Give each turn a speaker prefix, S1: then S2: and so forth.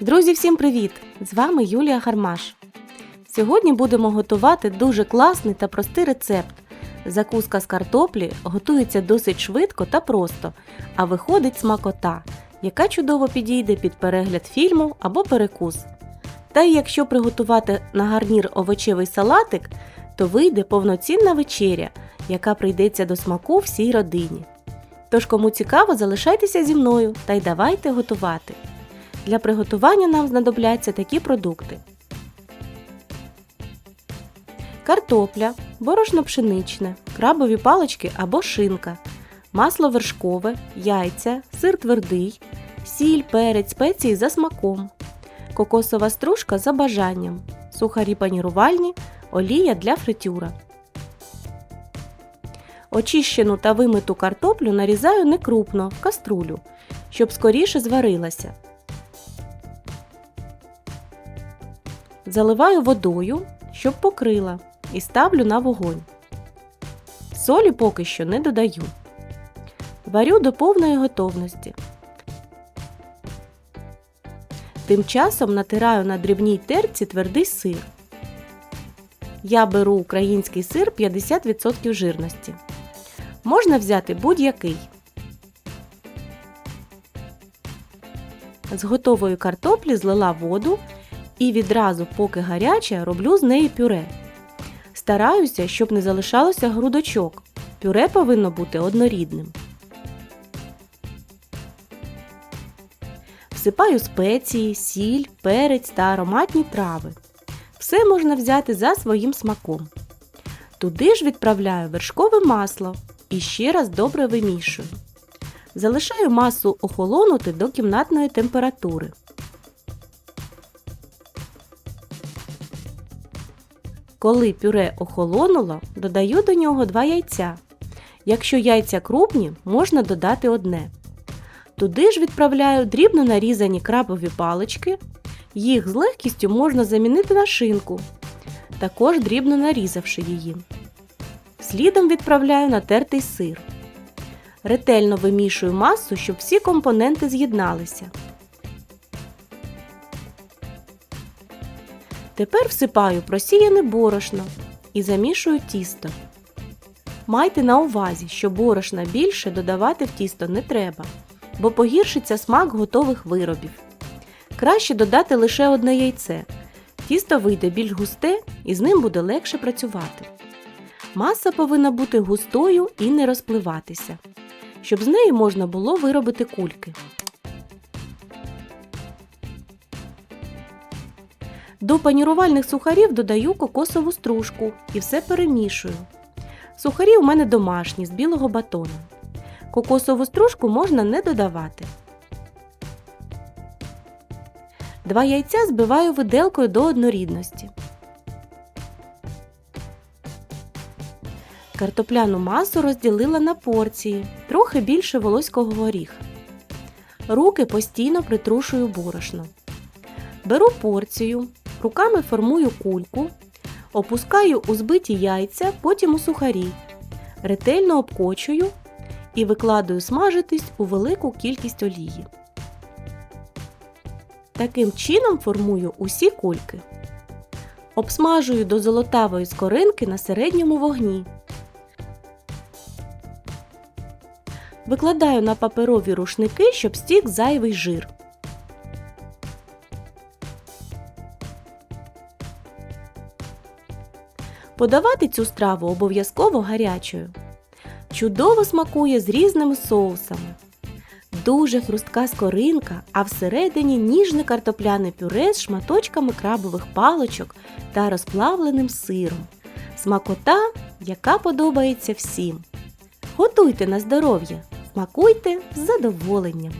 S1: Друзі, всім привіт! З вами Юлія Гармаш. Сьогодні будемо готувати дуже класний та простий рецепт. Закуска з картоплі готується досить швидко та просто, а виходить смакота, яка чудово підійде під перегляд фільму або перекус. Та й якщо приготувати на гарнір овочевий салатик, то вийде повноцінна вечеря, яка прийдеться до смаку всій родині. Тож, кому цікаво, залишайтеся зі мною та й давайте готувати. Для приготування нам знадобляться такі продукти: картопля, борошно пшеничне, крабові палички або шинка, масло вершкове, яйця, сир твердий, сіль, перець, спеції за смаком, кокосова стружка за бажанням, сухарі панірувальні, олія для фритюра. Очищену та вимиту картоплю нарізаю некрупно в каструлю, щоб скоріше зварилася. Заливаю водою, щоб покрила, і ставлю на вогонь. Солі поки що не додаю. Варю до повної готовності. Тим часом натираю на дрібній терці твердий сир. Я беру український сир 50% жирності. Можна взяти будь-який. З готової картоплі злила воду і відразу, поки гаряча, роблю з неї пюре. Стараюся, щоб не залишалося грудочок. Пюре повинно бути однорідним. Всипаю спеції, сіль, перець та ароматні трави. Все можна взяти за своїм смаком. Туди ж відправляю вершкове масло і ще раз добре вимішую. Залишаю масу охолонути до кімнатної температури. Коли пюре охолонуло, додаю до нього 2 яйця. Якщо яйця крупні, можна додати одне. Туди ж відправляю дрібно нарізані крабові палички. Їх з легкістю можна замінити на шинку, також дрібно нарізавши її. Слідом відправляю натертий сир. Ретельно вимішую масу, щоб всі компоненти з'єдналися. Тепер всипаю просіяне борошно і замішую тісто. Майте на увазі, що борошна більше додавати в тісто не треба, бо погіршиться смак готових виробів. Краще додати лише одне яйце. Тісто вийде більш густе і з ним буде легше працювати. Маса повинна бути густою і не розпливатися, щоб з неї можна було виробити кульки. До панірувальних сухарів додаю кокосову стружку і все перемішую. Сухарі у мене домашні з білого батону. Кокосову стружку можна не додавати. Два яйця збиваю виделкою до однорідності. Картопляну масу розділила на порції, трохи більше волоського горіха. Руки постійно притрушую борошно. Беру порцію, руками формую кульку, опускаю у збиті яйця, потім у сухарі, ретельно обкочую і викладаю смажитись у велику кількість олії. Таким чином формую усі кульки. Обсмажую до золотавої скоринки на середньому вогні. Викладаю на паперові рушники, щоб стік зайвий жир. Подавати цю страву обов'язково гарячою. Чудово смакує з різними соусами. Дуже хрустка скоринка, а всередині ніжне картопляне пюре з шматочками крабових паличок та розплавленим сиром. Смакота, яка подобається всім. Готуйте на здоров'я, смакуйте з задоволенням!